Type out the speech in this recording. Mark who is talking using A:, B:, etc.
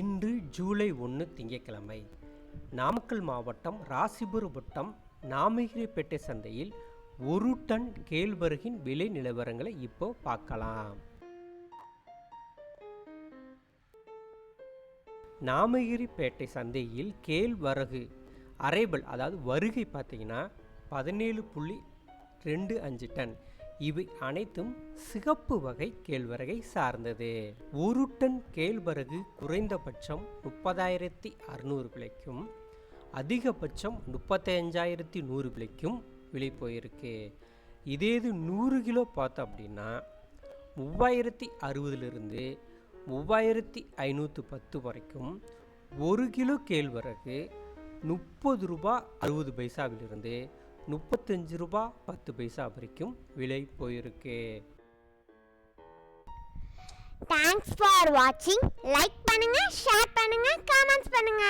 A: இன்று ஜூலை ஒன்று திங்கட்கிழமை. நாமக்கல் மாவட்டம் ராசிபுரம் வட்டம் நாமகிரிப்பேட்டை சந்தையில் ஒரு டன் கேழ்வரகின் விலை நிலவரங்களை இப்போ பார்க்கலாம். நாமகிரிப்பேட்டை சந்தையில் கேழ்வரகு அரைபல் அதாவது வருகை பார்த்தீங்கன்னா பதினேழு புள்ளி ரெண்டு அஞ்சு டன். இவை அனைத்தும் சிகப்பு வகை கேழ்வரகை சார்ந்தது. ஒரு டன் கேழ்வரகு குறைந்தபட்சம் முப்பதாயிரத்தி அறுநூறு விலைக்கும் அதிகபட்சம் முப்பத்தஞ்சாயிரத்தி நூறு விலைக்கும் விலை போயிருக்கு. இதே இது நூறு கிலோ பார்த்தோம் அப்படின்னா மூவாயிரத்தி அறுபதுலேருந்து மூவாயிரத்தி ஐநூற்று பத்து வரைக்கும் ஒரு கிலோ கேழ்வரகு முப்பது ரூபா அறுபது பைசாவிலிருந்து முப்பத்தஞ்சு ரூபா பத்து பைசா வரைக்கும் விலை போயிருக்கு.
B: தேங்க்ஸ் ஃபார் வாட்சிங் லைக் பண்ணுங்க ஷேர் பண்ணுங்க கமெண்ட்ஸ் பண்ணுங்க.